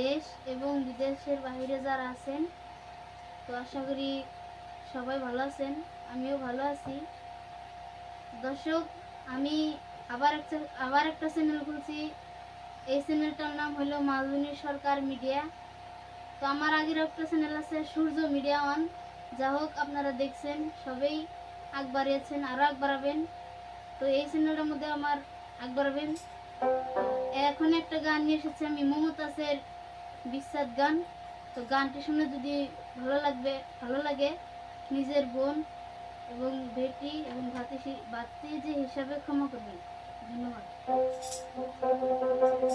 দেশ এবং বিদেশের বাইরে যারা আছেন, তো আশা করি সবাই ভালো আছেন, আমিও ভালো আছি। দর্শক, আমি আবার একটা আবার একটা চ্যানেল খুলছি। এই চ্যানেলটার নাম হলো মালুনী সরকার মিডিয়া। তো আমার আগের একটা চ্যানেল আছে সূর্য মিডিয়া ওয়ান। যা হোক, আপনারা দেখছেন, সবেই আগ বাড়িয়েছেন আরও আগ বাড়াবেন। তো এই চ্যানেলটার মধ্যে আমার আগ বাড়াবেন। এখন একটা গান নিয়ে এসেছি আমি, মমতাজের বিস্বাদ গান। তো গানটি শুনে যদি ভালো লাগবে, ভালো লাগে, নিজের বোন এবং বেটি এবং ভাতি বাতি যে হিসাবে ক্ষমা করবেন। ধন্যবাদ।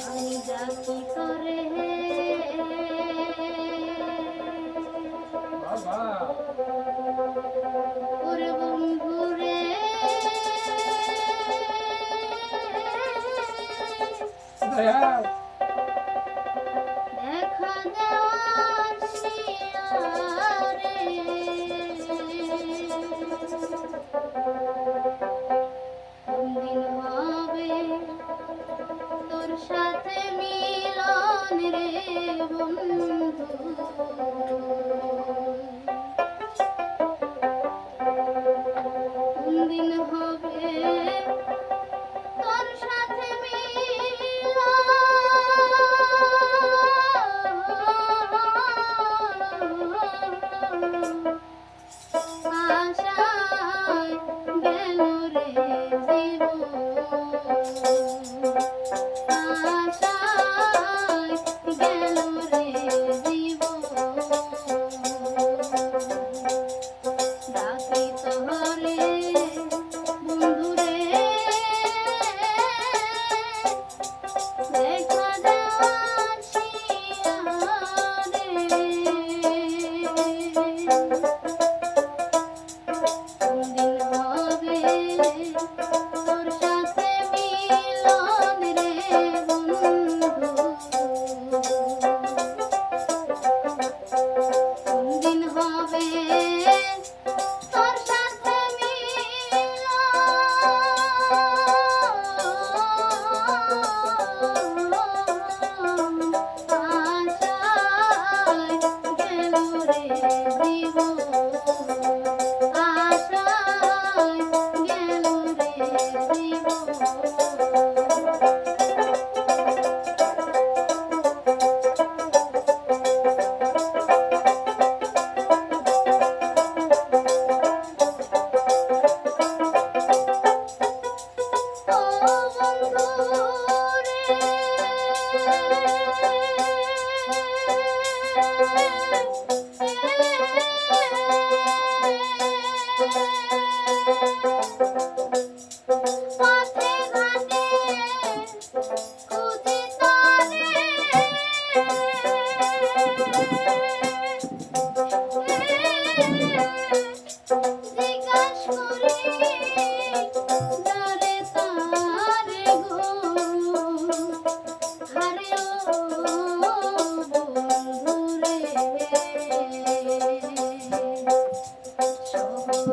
আমি যা ওরে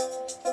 Música